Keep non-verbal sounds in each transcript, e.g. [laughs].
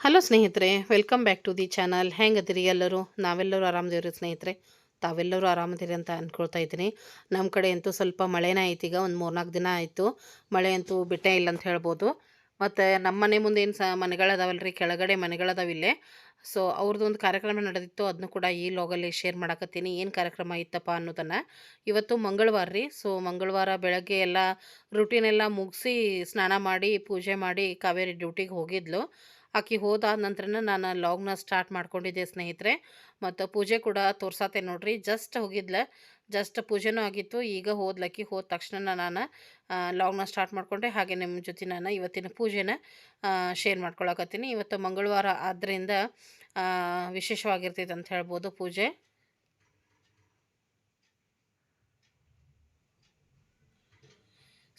Hello ಸ್ನೇಹಿತರೆ, welcome back to the channel. ಹೆಂಗದಿರಿ ಎಲ್ಲರೂ? ನಾವೆಲ್ಲರೂ ಆರಾಮದಿವ್ರಿ ಸ್ನೇಹಿತರೆ? ತಾವೆಲ್ಲರೂ ಆರಾಮದಿರಿ ಅಂತ ಅಂದ್ಕೊಳ್ತಾ ಇದ್ದೀನಿ. ನಮ್ಮ ಕಡೆ ಅಂತೂ ಸ್ವಲ್ಪ ಮಳೆನೇ ಐತಿ ಈಗ ಒಂದು ಮೂರ್ನಾಲ್ಕು ದಿನ ಆಯಿತು. ಮಳೆ ಅಂತೂ ಬಿಟ್ಟೇ ಇಲ್ಲ ಅಂತ ಹೇಳ್ಬೋದು. ಮತ್ತು ನಮ್ಮ ಮನೆ ಮುಂದೆ ಏನು ಸ ಮನೆಗಳದಾವಲ್ಲ ರೀ ಕೆಳಗಡೆ ಮನೆಗಳದಾವ ಇಲ್ಲೇ. ಸೊ ಅವ್ರದ್ದು ಒಂದು ಕಾರ್ಯಕ್ರಮ ನಡೆದಿತ್ತು. ಅದನ್ನು ಕೂಡ ಈ ಲೋಗಲ್ಲಿ ಶೇರ್ ಮಾಡಕತ್ತೀನಿ. ಏನು ಕಾರ್ಯಕ್ರಮ ಇತ್ತಪ್ಪ ಅನ್ನೋದನ್ನು. ಇವತ್ತು ಮಂಗಳವಾರ ರೀ ಸೊ ಮಂಗಳವಾರ ಬೆಳಗ್ಗೆ ಎಲ್ಲ ರುಟೀನೆಲ್ಲ ಮುಗಿಸಿ ಸ್ನಾನ ಮಾಡಿ, ಪೂಜೆ ಮಾಡಿ, ಕಾವೇರಿ ಡ್ಯೂಟಿಗೆ ಹೋಗಿದ್ಲು. ಆಕಿ ಹೋದಾದ ನಂತರನ ನಾನು ಲಾಗ್ನ ಸ್ಟಾರ್ಟ್ ಮಾಡ್ಕೊಂಡಿದ್ದೆ ಸ್ನೇಹಿತರೆ. ಮತ್ತು ಪೂಜೆ ಕೂಡ ತೋರ್ಸತ್ತೆ ನೋಡ್ರಿ. ಜಸ್ಟ್ ಹೋಗಿದ್ಲೆ. ಜಸ್ಟ್ ಪೂಜೆನೂ ಆಗಿತ್ತು. ಈಗ ಹೋದ್ಲಕ್ಕಿ ಹೋದ ತಕ್ಷಣ ನಾನು ಲಾಗ್ನ ಸ್ಟಾರ್ಟ್ ಮಾಡಿಕೊಂಡೆ. ಹಾಗೆ ನಿಮ್ಮ ಜೊತೆ ನಾನು ಇವತ್ತಿನ ಪೂಜೆನ ಶೇರ್ ಮಾಡ್ಕೊಳಕತ್ತೀನಿ. ಇವತ್ತು ಮಂಗಳವಾರ ಆದ್ದರಿಂದ ವಿಶೇಷವಾಗಿರ್ತೈತೆ ಅಂತ ಹೇಳ್ಬೋದು ಪೂಜೆ.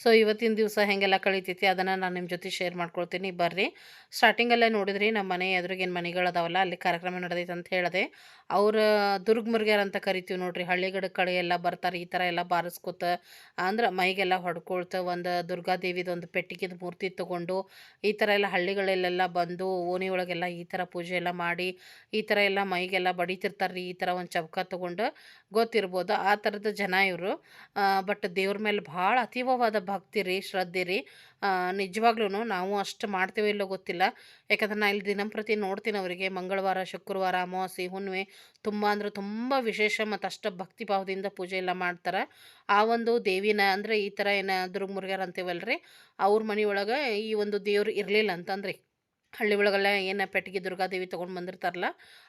ಸೊ ಇವತ್ತಿನ ದಿವಸ ಹೆಂಗೆಲ್ಲ ಕಳೀತೈತಿ ಅದನ್ನು ನಾನು ನಿಮ್ಮ ಜೊತೆ ಶೇರ್ ಮಾಡ್ಕೊಳ್ತೀನಿ. ಬರ್ರಿ. ಸ್ಟಾರ್ಟಿಂಗಲ್ಲೇ ನೋಡಿದ್ರಿ ನಮ್ಮ ಮನೆ ಎದುರಿಗೇನು ಮನೆಗಳದಾವಲ್ಲ ಅಲ್ಲಿ ಕಾರ್ಯಕ್ರಮ ನಡೆದೈತೆ ಅಂತ ಹೇಳಿದೆ. ಅವ್ರ ದುರ್ಗ್ ಮುರ್ಗ್ಯಾರ ಅಂತ ಕರಿತೀವಿ ನೋಡ್ರಿ. ಹಳ್ಳಿಗಡ ಕಡೆ ಎಲ್ಲ ಬರ್ತಾರೆ, ಈ ಥರ ಎಲ್ಲ ಬಾರಿಸ್ಕೊತ, ಅಂದ್ರೆ ಮೈಗೆಲ್ಲ ಹೊಡ್ಕೊಳ್ತ ಒಂದು ದುರ್ಗಾದೇವಿದು ಒಂದು ಪೆಟ್ಟಿಗೆದ ಮೂರ್ತಿ ತೊಗೊಂಡು, ಈ ಥರ ಎಲ್ಲ ಹಳ್ಳಿಗಳಲ್ಲೆಲ್ಲ ಬಂದು ಓಣಿ ಒಳಗೆಲ್ಲ ಈ ಥರ ಪೂಜೆ ಎಲ್ಲ ಮಾಡಿ, ಈ ಥರ ಎಲ್ಲ ಮೈಗೆಲ್ಲ ಬಡಿತಿರ್ತಾರೆ ರೀ ಈ ಥರ ಒಂದು ಚೌಕ ತೊಗೊಂಡು ಗೊತ್ತಿರ್ಬೋದು ಆ ಥರದ ಜನ ಇವರು. ಬಟ್ ದೇವ್ರ ಮೇಲೆ ಭಾಳ ಅತೀವವಾದ ಭಕ್ತಿ ರೀ ಶ್ರದ್ಧೆ ರೀ ನಿಜವಾಗ್ಲೂ ನಾವು ಅಷ್ಟು ಮಾಡ್ತೇವೆ ಇಲ್ಲೋ ಗೊತ್ತಿಲ್ಲ. ಯಾಕಂದ್ರೆ ನಾನು ಇಲ್ಲಿ ದಿನಂಪ್ರತಿ ನೋಡ್ತೀನಿ ಅವರಿಗೆ. ಮಂಗಳವಾರ, ಶುಕ್ರವಾರ, ಅಮಾವಾಸ್ಯೆ, ಹುಣ್ಣಿಮೆ ತುಂಬ ಅಂದ್ರೆ ತುಂಬ ವಿಶೇಷ ಮತ್ತು ಅಷ್ಟು ಭಕ್ತಿ ಭಾವದಿಂದ ಪೂಜೆ ಎಲ್ಲ ಮಾಡ್ತಾರೆ. ಆ ಒಂದು ದೇವಿನ ಅಂದರೆ ಈ ಥರ ಏನು ದುರ್ಗ ಮುರುಗ್ಯಾರ ಅಂತೀವಲ್ರಿ? ಅವ್ರ ಮನೆಯೊಳಗೆ ಈ ಒಂದು ದೇವ್ರು ಇರಲಿಲ್ಲ ಅಂತಂದ್ರಿ ಹಳ್ಳಿ ಒಳಗೆಲ್ಲ ಏನು ಪೆಟ್ಟಿಗೆ ದುರ್ಗಾದೇವಿ ತೊಗೊಂಡು ಬಂದಿರ್ತಾರಲ್ಲ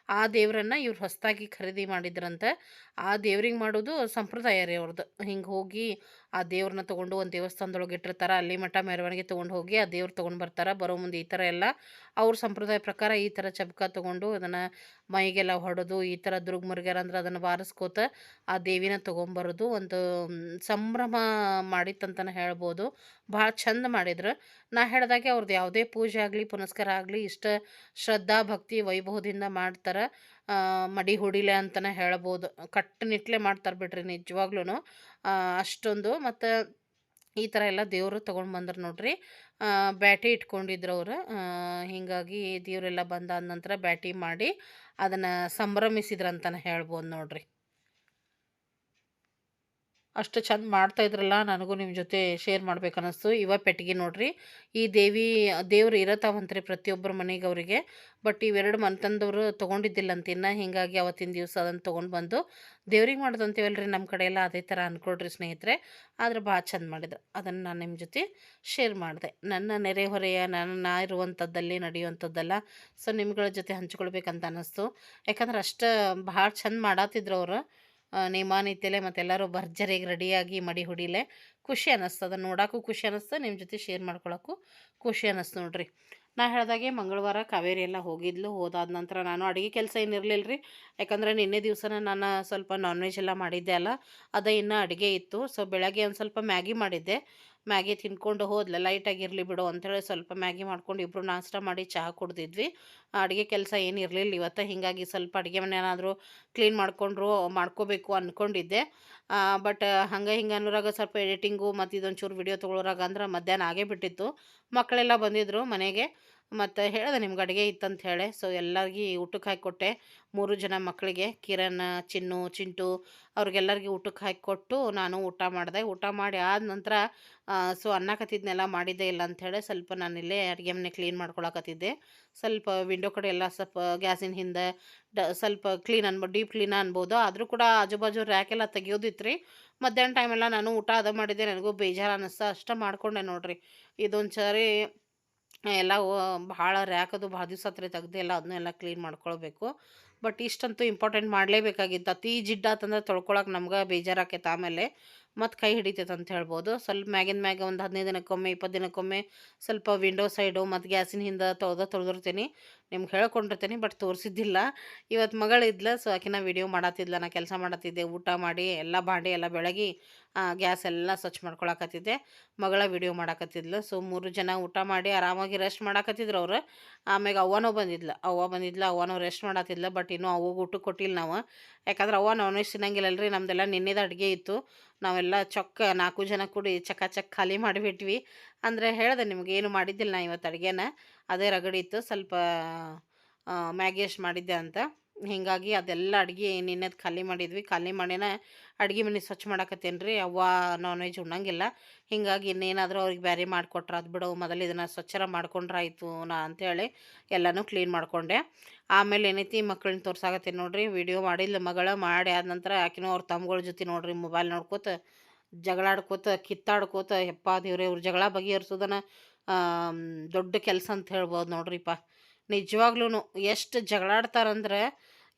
ಆ ದೇವರನ್ನು ಇವ್ರು ಹೊಸದಾಗಿ ಖರೀದಿ ಮಾಡಿದ್ರಂತೆ, ಆ ದೇವ್ರಿಗೆ ಮಾಡೋದು ಸಂಪ್ರದಾಯ ರೀ ಅವ್ರದ್ದು ಹಿಂಗೆ ಹೋಗಿ ಆ ದೇವ್ರನ್ನ ತೊಗೊಂಡು ಒಂದು ದೇವಸ್ಥಾನದೊಳಗೆ ಇಟ್ಟಿರ್ತಾರೆ, ಅಲ್ಲಿ ಮಠ ಮೆರವಣಿಗೆ ತೊಗೊಂಡು ಹೋಗಿ ಆ ದೇವ್ರು ತೊಗೊಂಡು ಬರ್ತಾರೆ, ಬರೋ ಮುಂದೆ ಈ ಥರ ಎಲ್ಲ. ಅವ್ರ ಸಂಪ್ರದಾಯ ಪ್ರಕಾರ ಈ ಥರ ಚಬ್ಕ ತೊಗೊಂಡು ಅದನ್ನು ಮೈಗೆಲ್ಲ ಹೊಡೆದು ಈ ಥರ ದುರ್ಗ ಮುರುಗ್ಯಾರ ಅಂದ್ರೆ ಅದನ್ನು ಬಾರಿಸ್ಕೋತ ಆ ದೇವಿನ ತೊಗೊಂಬರೋದು ಒಂದು ಸಂಭ್ರಮ ಮಾಡಿತ್ತಂತಲೇ ಹೇಳ್ಬೋದು. ಭಾಳ ಚಂದ ಮಾಡಿದ್ರು. ನಾ ಹೇಳಿದಾಗೆ ಅವ್ರದ್ದು ಯಾವುದೇ ಪೂಜೆ ಆಗಲಿ ಪುನಸ್ಕಾರ ಆಗಲಿ ಇಷ್ಟ ಶ್ರದ್ಧಾ, ಭಕ್ತಿ, ವೈಭವದಿಂದ ಮಾಡ್ತಾರೆ ಮಡಿ ಹೊಡಿಲೆ ಅಂತಲೇ ಹೇಳ್ಬೋದು. ಕಟ್ಟುನಿಟ್ಲೆ ಮಾಡ್ತಾರೆ ಬಿಡ್ರಿ ನಿಜವಾಗ್ಲೂ ಅಷ್ಟೊಂದು. ಮತ್ತು ಈ ಥರ ಎಲ್ಲ ದೇವರು ತೊಗೊಂಡು ಬಂದ್ರು ನೋಡ್ರಿ. ಬ್ಯಾಟಿ ಇಟ್ಕೊಂಡಿದ್ರು ಅವರು. ಹೀಗಾಗಿ ದೇವರೆಲ್ಲ ಬಂದಾದ ನಂತರ ಬ್ಯಾಟಿ ಮಾಡಿ ಅದನ್ನು ಸಂಭ್ರಮಿಸಿದ್ರಂತಲೇ ಹೇಳ್ಬೋದು ನೋಡ್ರಿ. ಅಷ್ಟು ಚಂದ ಮಾಡ್ತಾ ಇದ್ರಲ್ಲ, ನನಗೂ ನಿಮ್ಮ ಜೊತೆ ಶೇರ್ ಮಾಡ್ಬೇಕು ಅನ್ನಿಸ್ತು ಇವ ಪೆಟ್ಟಿಗೆ ನೋಡ್ರಿ, ಈ ದೇವಿ, ದೇವ್ರು ಇರತಾವಂತ್ರಿ ಪ್ರತಿಯೊಬ್ಬರ ಮನೆಗೆ ಅವರಿಗೆ. ಬಟ್ ಇವೆರಡು ಮನ್ತಂದವರು ತೊಗೊಂಡಿದ್ದಿಲ್ಲ ಅಂತಿನ್ನ ಹೀಗಾಗಿ ಅವತ್ತಿನ ದಿವಸ ಅದನ್ನು ತೊಗೊಂಡು ಬಂದು ದೇವ್ರಿಗೆ ಮಾಡ್ದಂತೀವಲ್ರಿ ನಮ್ಮ ಕಡೆ ಎಲ್ಲ ಅದೇ ಥರ ಅಂದ್ಕೊಳ್ರಿ ಸ್ನೇಹಿತರೆ. ಆದ್ರೆ ಭಾಳ ಚಂದ ಮಾಡಿದ್ರು. ಅದನ್ನು ನಾನು ನಿಮ್ಮ ಜೊತೆ ಶೇರ್ ಮಾಡಿದೆ. ನನ್ನ ನೆರೆಹೊರೆಯ ನನ್ನ ನಾ ಇರುವಂಥದ್ದಲ್ಲಿ ನಡೆಯುವಂಥದ್ದಲ್ಲ ಸೊ ನಿಮ್ಗಳ ಜೊತೆ ಹಂಚ್ಕೊಳ್ಬೇಕಂತ ಅನ್ನಿಸ್ತು. ಯಾಕಂದ್ರೆ ಅಷ್ಟು ಭಾಳ ಚಂದ ಮಾಡತ್ತಿದ್ರು ಅವರು. ನೇಮಾನಿತ್ಯಲೆ ಮತ್ತೆಲ್ಲರೂ ಭರ್ಜರಿಗೆ ರೆಡಿಯಾಗಿ ಮಡಿ ಹುಡಿಲೆ. ಖುಷಿ ಅನ್ನಿಸ್ತು ಅದನ್ನು ನೋಡೋಕ್ಕೂ ಖುಷಿ ಅನ್ನಿಸ್ತು ನಿಮ್ಮ ಜೊತೆ ಶೇರ್ ಮಾಡ್ಕೊಳ್ಳೋಕ್ಕೂ ಖುಷಿ ಅನ್ನಿಸ್ತು ನೋಡ್ರಿ. ನಾ ಹೇಳ್ದಾಗೆ ಮಂಗಳವಾರ ಕಾವೇರಿ ಎಲ್ಲ ಹೋಗಿದ್ಲು. ಹೋದಾದ ನಂತರ ನಾನು ಅಡುಗೆ ಕೆಲಸ ಏನು ಇರಲಿಲ್ಲ ರೀ ಯಾಕಂದರೆ ನಿನ್ನೆ ದಿವಸನ ನಾನು ಸ್ವಲ್ಪ ನಾನ್ ವೆಜ್ ಎಲ್ಲ ಮಾಡಿದ್ದೆ ಅಲ್ಲ. ಅದೇ ಇನ್ನೂ ಅಡುಗೆ ಇತ್ತು. ಸೊ ಬೆಳಗ್ಗೆ ಒಂದು ಸ್ವಲ್ಪ ಮ್ಯಾಗಿ ಮಾಡಿದ್ದೆ. ಮ್ಯಾಗಿ ತಿನ್ಕೊಂಡು ಹೋದ್ಲ, ಲೈಟಾಗಿರಲಿ ಬಿಡು ಅಂಥೇಳಿ ಸ್ವಲ್ಪ ಮ್ಯಾಗಿ ಮಾಡ್ಕೊಂಡು ಇಬ್ಬರು ನಾಷ್ಟ ಮಾಡಿ ಚಹಾ ಕುಡ್ದಿದ್ವಿ. ಅಡುಗೆ ಕೆಲಸ ಏನು ಇರಲಿಲ್ಲ, ಇವತ್ತು ಹೀಗಾಗಿ ಸ್ವಲ್ಪ ಅಡುಗೆ ಮನೆ ಕ್ಲೀನ್ ಮಾಡಿಕೊಂಡ್ರು, ಮಾಡ್ಕೋಬೇಕು ಅಂದ್ಕೊಂಡಿದ್ದೆ ಬಟ್ ಹಂಗೆ ಹಿಂಗೆ ಅನ್ನೋರಾಗ ಸ್ವಲ್ಪ ಎಡಿಟಿಂಗು ಮತ್ತು ಇದೊಂಚೂರು ವಿಡಿಯೋ ತೊಗೊಳೋರಾಗ ಅಂದ್ರೆ ಮಧ್ಯಾಹ್ನ ಆಗೇ ಬಿಟ್ಟಿತ್ತು. ಮಕ್ಕಳೆಲ್ಲ ಬಂದಿದ್ದರು ಮನೆಗೆ. ಮತ್ತು ಹೇಳಿದೆ ನಿಮ್ಗೆ ಅಡುಗೆ ಇತ್ತಂತ ಹೇಳಿ. ಸೊ ಎಲ್ಲರಿಗೆ ಊಟಕ್ಕೆ ಹಾಕಿಕೊಟ್ಟೆ ಮೂರು ಜನ ಮಕ್ಕಳಿಗೆ ಕಿರಣ್, ಚಿನ್ನು, ಚಿಂಟು ಅವ್ರಿಗೆಲ್ಲರಿಗೆ ಊಟಕ್ಕೆ ಹಾಕಿ ಕೊಟ್ಟು ನಾನು ಊಟ ಮಾಡಿದೆ. ಊಟ ಮಾಡಿ ಆದ ನಂತರ ಸೊ ಅನ್ನಕತ್ತಿದ್ನೆಲ್ಲ ಮಾಡಿದ್ದೆ ಇಲ್ಲ ಅಂಥೇಳಿ ಸ್ವಲ್ಪ ನಾನು ಇಲ್ಲೇ ಅಡುಗೆ ಮನೆ ಕ್ಲೀನ್ ಮಾಡ್ಕೊಳಕತ್ತಿದ್ದೆ. ಸ್ವಲ್ಪ ವಿಂಡೋ ಕಡೆ ಎಲ್ಲ ಸ್ವಲ್ಪ ಗ್ಯಾಸಿನ ಹಿಂದೆ ಡ, ಸ್ವಲ್ಪ ಕ್ಲೀನ್ ಅನ್ಬೋದು ಡೀಪ್ ಕ್ಲೀನ್ ಅನ್ಬೋದು. ಆದರೂ ಕೂಡ ಆಜು ಬಾಜು ರ್ಯಾಕೆಲ್ಲ ತೆಗಿಯೋದಿತ್ತು ರೀ ಮಧ್ಯಾಹ್ನ ಟೈಮೆಲ್ಲ ನಾನು ಊಟ ಅದ ಮಾಡಿದ್ದೆ. ನನಗೂ ಬೇಜಾರು ಅನ್ನಿಸ್ತಾ ಅಷ್ಟೇ ಮಾಡ್ಕೊಂಡೆ ನೋಡಿರಿ. ಇದೊಂದು ಸರಿ ಎಲ್ಲ ಭಾಳ ರ್ಯಾಕದು ಭಾಳ ದಿವಸ ಹತ್ರ ತೆಗ್ದಿಲ್ಲ ಅದನ್ನೆಲ್ಲ ಕ್ಲೀನ್ ಮಾಡ್ಕೊಳ್ಬೇಕು. ಬಟ್ ಇಷ್ಟಂತೂ ಇಂಪಾರ್ಟೆಂಟ್ ಮಾಡಲೇಬೇಕಾಗಿತ್ತು. ಅತಿ ಜಿಡ್ಡಾತಂದ್ರೆ ತೊಳ್ಕೊಳಕ್ಕೆ ನಮ್ಗೆ ಬೇಜಾರಾಕೈತೆ ಆಮೇಲೆ. ಮತ್ತು ಕೈ ಹಿಡಿತೈತೆ ಅಂತ ಹೇಳ್ಬೋದು. ಸ್ವಲ್ಪ ಮ್ಯಾಗಿನ ಮ್ಯಾಗ ಒಂದು ಹದಿನೈದು ದಿನಕ್ಕೊಮ್ಮೆ ಇಪ್ಪತ್ತು ದಿನಕ್ಕೊಮ್ಮೆ ಸ್ವಲ್ಪ ವಿಂಡೋ ಸೈಡು ಮತ್ತು ಗ್ಯಾಸಿನ ಹಿಂದೆ ತೊಳೆದ ತೊಳೆದಿರ್ತೀನಿ. ನಿಮ್ಗೆ ಹೇಳ್ಕೊಂಡಿರ್ತೀನಿ ಬಟ್ ತೋರಿಸಿದ್ದಿಲ್ಲ. ಇವತ್ತು ಮಗಳಿದ್ಲ ಸೊ ಆಕಿನ ವಿಡಿಯೋ ಮಾಡತ್ತಿದ್ಲ ನಾ ಕೆಲಸ ಮಾಡತ್ತಿದ್ದೆ ಊಟ ಮಾಡಿ, ಎಲ್ಲ ಬಾಂಡಿ ಎಲ್ಲ ಬೆಳಗಿ ಗ್ಯಾಸ್ ಎಲ್ಲ ಸ್ವಚ್ಛ ಮಾಡ್ಕೊಳಕತ್ತಿದ್ದೆ. ಮಗಳ ವಿಡಿಯೋ ಮಾಡಕತ್ತಿದ್ಲು. ಸೊ ಮೂರು ಜನ ಊಟ ಮಾಡಿ ಆರಾಮಾಗಿ ರೆಸ್ಟ್ ಮಾಡಾಕತ್ತಿದ್ರು ಅವರು. ಆಮ್ಯಾಗ ಅವ್ವನೂ ಬಂದಿದ್ಲು. ಅವ್ವ ಬಂದಿದ್ಲು, ಅವ್ವನೂ ರೆಸ್ಟ್ ಮಾಡತ್ತಿದ್ಲ ಬಟ್ ಇನ್ನೂ ಅವ್ವಗೆ ಊಟ ಕೊಟ್ಟಿಲ್ಲ ನಾವು. ಯಾಕಂದ್ರೆ ಅವ್ವ ನಾನ್ ವೆಜ್ ತಿನ್ನಂಗಿಲ್ಲಲ್ರಿ, ನಮ್ದೆಲ್ಲ ನಿನ್ನೆದ ಅಡುಗೆ ಇತ್ತು. ನಾವೆಲ್ಲ ಚೊಕ್ಕ ನಾಲ್ಕು ಜನ ಕೂಡಿ ಚಕ ಚಕ್ ಖಾಲಿ ಮಾಡಿಬಿಟ್ವಿ. ಅಂದರೆ ಹೇಳಿದೆ ನಿಮ್ಗೆ ಏನು ಮಾಡಿದ್ದಿಲ್ಲ ನಾ ಇವತ್ತು ಅಡುಗೆನ. ಅದೇ ರಗಡಿ ಇತ್ತು. ಸ್ವಲ್ಪ ಮ್ಯಾಗಿ ಅಷ್ಟು ಮಾಡಿದ್ದೆ ಅಂತ. ಹೀಗಾಗಿ ಅದೆಲ್ಲ ಅಡುಗೆ ನಿನ್ನೆದು ಖಾಲಿ ಮಾಡಿದ್ವಿ. ಖಾಲಿ ಮಾಡಿನ ಅಡುಗೆ ಮನೆ ಸ್ವಚ್ಛ ಮಾಡಾಕತ್ತೇನು ರೀ ಅವ್ವ ನಾನ್ ವೆಜ್ ಉಣ್ಣಂಗಿಲ್ಲ. ಹೀಗಾಗಿ ಇನ್ನೇನಾದರೂ ಅವ್ರಿಗೆ ಬೇರೆ ಮಾಡಿಕೊಟ್ರೆ ಅದು ಬಿಡು, ಮೊದಲು ಇದನ್ನು ಸ್ವಚ್ಛರ ಮಾಡ್ಕೊಂಡ್ರೆ ಆಯಿತು ನಾ ಅಂಥೇಳಿ ಎಲ್ಲನೂ ಕ್ಲೀನ್ ಮಾಡಿಕೊಂಡೆ. ಆಮೇಲೆ ಏನೈತಿ ಮಕ್ಕಳನ್ನ ತೋರ್ಸಾಕತ್ತೀನಿ ನೋಡ್ರಿ ವಿಡಿಯೋ ಮಾಡಿಲ್ಲ ಮಗಳ, ಮಾಡಿ ಆದ ನಂತರ ಆಕಿನೂ ಅವ್ರ ತಮ್ಮಗಳ ಜೊತೆ ನೋಡ್ರಿ ಮೊಬೈಲ್ ನೋಡ್ಕೋತ, ಜಗಳಾಡ್ಕೋತ, ಕಿತ್ತಾಡ್ಕೋತ ಹೆಪ್ಪಾ ದೇವ್ರೆ ಇವ್ರ ಜಗಳ ಬಗೆಹರಿಸೋದನ್ನ ದೊಡ್ಡ ಕೆಲಸ ಅಂತ ಹೇಳ್ಬೋದು ನೋಡ್ರಿಪ್ಪ ನಿಜವಾಗ್ಲೂ ಎಷ್ಟು ಜಗಳಾಡ್ತಾರಂದ್ರೆ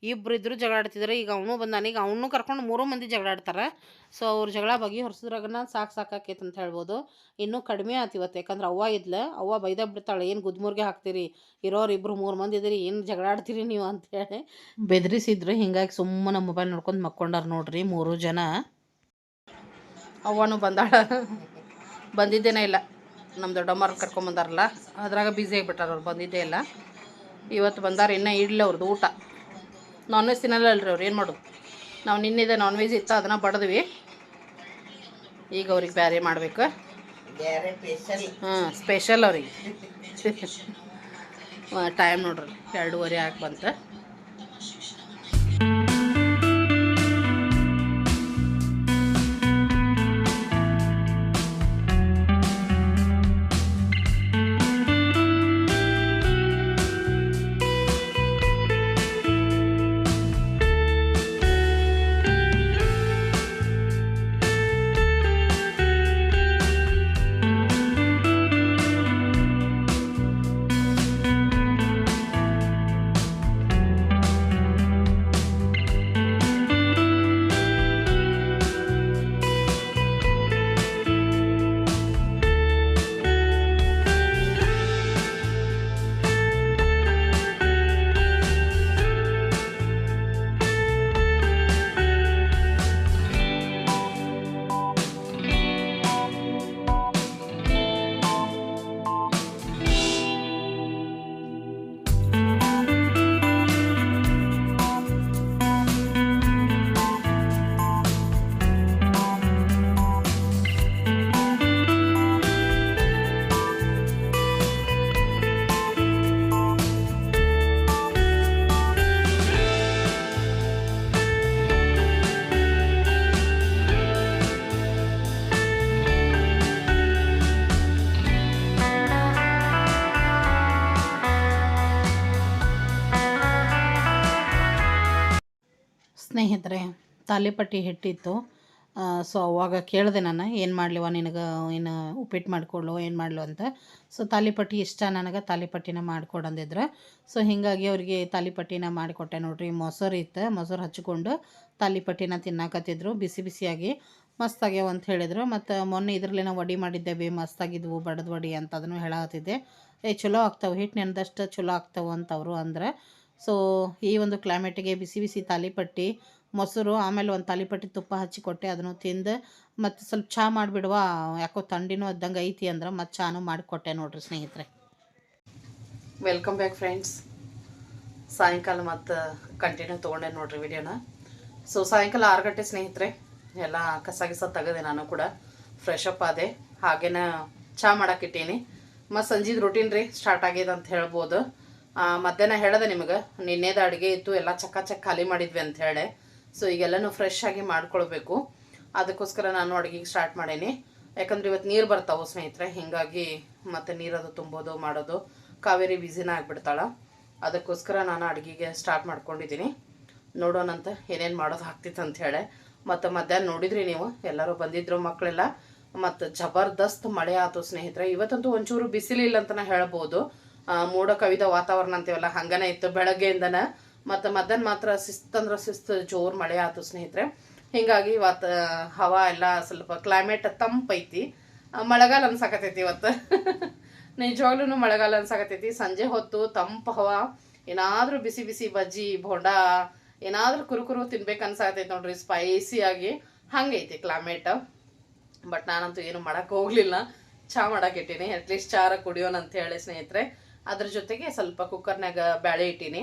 ಇಬ್ರು ಇದ್ರು ಜಗಳಾಡ್ತಿದ್ರು ಈಗ ಅವನು ಬಂದಾನ. ಈಗ ಅವನು ಕರ್ಕೊಂಡು ಮೂರು ಮಂದಿ ಜಗಳಾಡ್ತಾರೆ ಸೊ ಅವ್ರ ಜಗಳ ಬಗೆಹರಿಸಿದ್ರಾಗನ ಸಾಕು ಸಾಕಾಕೈತೆ ಅಂತ ಹೇಳ್ಬೋದು. ಇನ್ನೂ ಕಡಿಮೆ ಆತು ಇವತ್ತು. ಯಾಕಂದ್ರೆ ಅವ್ವ ಇದ್ಲ. ಅವ್ವ ಬೈದ ಬಿಡ್ತಾಳೆ. ಏನು ಗುದ್ಮೂರ್ಗೆ ಹಾಕ್ತೀರಿ? ಇರೋರು ಇಬ್ಬರು ಮೂರು ಮಂದಿ ಇದ್ದೀರಿ. ಏನು ಜಗಳಾಡ್ತೀರಿ ನೀವು ಅಂತೇಳಿ ಬೆದರಿಸಿದ್ರು. ಹಿಂಗಾಗಿ ಸುಮ್ಮನೆ ಮೊಬೈಲ್ ನೋಡ್ಕೊಂಡು ಮಕ್ಕೊಂಡಾರ ನೋಡ್ರಿ ಮೂರು ಜನ. ಅವ್ವನು ಬಂದಾಳ. ಬಂದಿದ್ದೇನೆ ಇಲ್ಲ. ನಮ್ಮ ದೊಡ್ಡಮ್ಮರ ಕರ್ಕೊಂಬಂದಾರಲ್ಲ. ಅದ್ರಾಗ ಬ್ಯುಸಿ ಆಗಿಬಿಟ್ಟಾರ ಅವ್ರು. ಬಂದಿದ್ದೇ ಇಲ್ಲ. ಇವತ್ತು ಬಂದಾರ. ಇನ್ನೂ ಇಡ್ಲಿ ಅವ್ರದ್ದು ಊಟ. ನಾನ್ ವೆಜ್ ತಿನ್ನಲ್ಲ ಅಲ್ರಿ ಅವ್ರು ಏನು ಮಾಡೋದು? ನಾವು ನಿನ್ನೆದ ನಾನ್ ವೆಜ್ ಇತ್ತು ಅದನ್ನು ಬಡದ್ವಿ. ಈಗ ಅವ್ರಿಗೆ ಬೇರೆ ಮಾಡ್ಬೇಕು. ಹಾಂ ಸ್ಪೆಷಲ್ ಅವ್ರಿಗೆ. ಟೈಮ್ ನೋಡ್ರಿ ಎರಡೂವರೆ ಆಗಿ ಬಂತು. ತಾಲಿಪಟ್ಟಿ ಹಿಟ್ಟಿತ್ತು. ಸೊ ಅವಾಗ ಕೇಳಿದೆ ನಾನು, ಏನು ಮಾಡ್ಲಿವ ನಿನಗೆ? ಏನು ಉಪ್ಪಿಟ್ಟು ಮಾಡಿಕೊಡ್ಲು? ಏನು ಮಾಡ್ಲು? ಅಂತ. ಸೊ ತಾಲಿಪಟ್ಟಿ ಇಷ್ಟ ನನಗೆ, ತಾಲಿಪಟ್ಟಿನ ಮಾಡಿಕೊಡಂದಿದ್ರೆ. ಸೊ ಹೀಗಾಗಿ ಅವರಿಗೆ ತಾಲಿಪಟ್ಟಿನ ಮಾಡಿಕೊಟ್ಟೆ ನೋಡ್ರಿ. ಮೊಸರು ಇತ್ತು, ಮೊಸರು ಹಚ್ಕೊಂಡು ತಾಲಿಪಟ್ಟಿನ ತಿನ್ನಾಕತ್ತಿದ್ರು. ಬಿಸಿ ಬಿಸಿಯಾಗಿ ಮಸ್ತಾಗ್ಯಾವ ಅಂತ ಹೇಳಿದ್ರು. ಮತ್ತು ಮೊನ್ನೆ ಇದ್ರಲ್ಲೇನೋ ವಡಿ ಮಾಡಿದ್ದೆ ಮಸ್ತಾಗಿದ್ವು, ಬಡದ ವಡಿ ಅಂತ ಅದನ್ನು ಹೇಳತ್ತಿದ್ದೆ ಏ, ಚಲೋ ಆಗ್ತಾವೆ ಹಿಟ್ಟು ನೆನೆದಷ್ಟು ಚಲೋ ಆಗ್ತಾವೆ ಅಂತವರು ಅಂದ್ರೆ. ಸೊ ಈ ಒಂದು ಕ್ಲೈಮೇಟಿಗೆ ಬಿಸಿ ಬಿಸಿ ತಾಲಿಪಟ್ಟಿ ಮೊಸರು, ಆಮೇಲೆ ಒಂದು ತಾಲಿಪಟ್ಟಿ ತುಪ್ಪ ಹಚ್ಚಿ ಕೊಟ್ಟೆ, ಅದನ್ನು ತಿಂದು ಮತ್ತು ಸ್ವಲ್ಪ ಚಹಾ ಮಾಡಿಬಿಡುವ, ಯಾಕೋ ತಂಡಿನೂ ಅದ್ದಂಗೆ ಐತಿ ಅಂದ್ರೆ ಮತ್ತು ಚಾನು ಮಾಡಿಕೊಟ್ಟೆ ನೋಡ್ರಿ ಸ್ನೇಹಿತರೆ. ವೆಲ್ಕಮ್ ಬ್ಯಾಕ್ ಫ್ರೆಂಡ್ಸ್ ಸಾಯಂಕಾಲ ಮತ್ತು ಕಂಟಿನ್ಯೂ ತೊಗೊಂಡೆ ನೋಡ್ರಿ ವಿಡಿಯೋನ. ಸೊ ಸಾಯಂಕಾಲ ಆರು ಗಂಟೆ ಸ್ನೇಹಿತರೆ, ಎಲ್ಲ ಕಸ ಗಿಸ ತೆಗೆದೆ ನಾನು ಕೂಡ. ಫ್ರೆಶ್ ಅಪ್ ಆದೆ. ಹಾಗೇನ ಚಹಾ ಮಾಡಾಕಿಟ್ಟೀನಿ ಮತ್ತು ಸಂಜೆದು ರೂಟೀನ್ ರೀ ಸ್ಟಾರ್ಟ್ ಆಗ್ಯದ ಅಂತ ಹೇಳ್ಬೋದು. ಮಧ್ಯಾಹ್ನ ಹೇಳ್ದೆ ನಿಮಗೆ. ನಿನ್ನೆದ ಅಡುಗೆ ಇತ್ತು, ಎಲ್ಲ ಚಕ್ಕ ಚಕ್ ಖಾಲಿ ಮಾಡಿದ್ವಿ ಅಂತ ಹೇಳಿ ಸೊ ಈಗೆಲ್ಲನೂ ಫ್ರೆಶ್ ಆಗಿ ಮಾಡ್ಕೊಳ್ಬೇಕು. ಅದಕ್ಕೋಸ್ಕರ ನಾನು ಅಡುಗೆಗೆ ಸ್ಟಾರ್ಟ್ ಮಾಡೀನಿ. ಯಾಕಂದ್ರೆ ಇವತ್ತು ನೀರು ಬರ್ತಾವೆ ಸ್ನೇಹಿತರೆ, ಹಿಂಗಾಗಿ ಮತ್ತೆ ನೀರದು ತುಂಬೋದು, ಮಾಡೋದು ಕಾವೇರಿ ಬಿಸಿನ ಆಗ್ಬಿಡ್ತಾಳ. ಅದಕ್ಕೋಸ್ಕರ ನಾನು ಅಡುಗೆಗೆ ಸ್ಟಾರ್ಟ್ ಮಾಡ್ಕೊಂಡಿದ್ದೀನಿ ನೋಡೋಣಂತ ಏನೇನು ಮಾಡೋದು ಆಗ್ತಿತ್ತು ಅಂತ ಹೇಳಿ. ಮತ್ತು ಮಧ್ಯಾಹ್ನ ನೋಡಿದ್ರಿ ನೀವು, ಎಲ್ಲರೂ ಬಂದಿದ್ರು ಮಕ್ಕಳೆಲ್ಲ ಮತ್ತು ಜಬರ್ದಸ್ತ್ ಮಳೆ ಆಯ್ತು ಸ್ನೇಹಿತರೆ. ಇವತ್ತಂತೂ ಒಂಚೂರು ಬಿಸಿಲಿಲ್ಲ ಅಂತ ಹೇಳ್ಬೋದು. ಮೋಡ ಕವಿದ ವಾತಾವರಣ ಅಂತೀವಲ್ಲ, ಹಂಗನೇ ಇತ್ತು ಬೆಳಗ್ಗೆಯಿಂದನ. ಮತ್ತು ಮಧ್ಯಾಹ್ನ ಮಾತ್ರ ಶಿಸ್ತಂದ್ರೆ ಶಿಸ್ತು ಜೋರು ಮಳೆ ಆತು ಸ್ನೇಹಿತರೆ. ಹಿಂಗಾಗಿ ಇವತ್ತು ಹವಾ ಎಲ್ಲ ಸ್ವಲ್ಪ ಕ್ಲೈಮೇಟ್ ತಂಪೈತಿ ಮಳೆಗಾಲ ಅನ್ಸಾಕತೈತಿ ಇವತ್ತು. [laughs] ನಿಜವಾಗ್ಲೂ ಮಳೆಗಾಲ ಅನ್ಸಾಕತೈತಿ. ಸಂಜೆ ಹೊತ್ತು ತಂಪು ಹವಾ. ಏನಾದ್ರೂ ಬಿಸಿ ಬಿಸಿ ಬಜ್ಜಿ, ಬೋಂಡ, ಏನಾದ್ರೂ ಕುರುಕುರು ತಿನ್ಬೇಕು ಅನ್ಸಾಕತೈತಿ ನೋಡ್ರಿ ಸ್ಪೈಸಿ ಆಗಿ. ಹಂಗೈತಿ ಕ್ಲೈಮೇಟ್ ಬಟ್ ನಾನಂತೂ ಏನು ಮಾಡಕ್ ಹೋಗ್ಲಿಲ್ಲ. ಮಾಡಕ್ ಇಟ್ಟಿನಿ. ಅಟ್ಲೀಸ್ಟ್ ಚಾರ ಕುಡಿಯೋಣ ಅಂತ ಹೇಳಿ ಸ್ನೇಹಿತರೆ. ಅದ್ರ ಜೊತೆಗೆ ಸ್ವಲ್ಪ ಕುಕ್ಕರ್ನಾಗ ಬ್ಯಾಳೆ ಇಟ್ಟೀನಿ.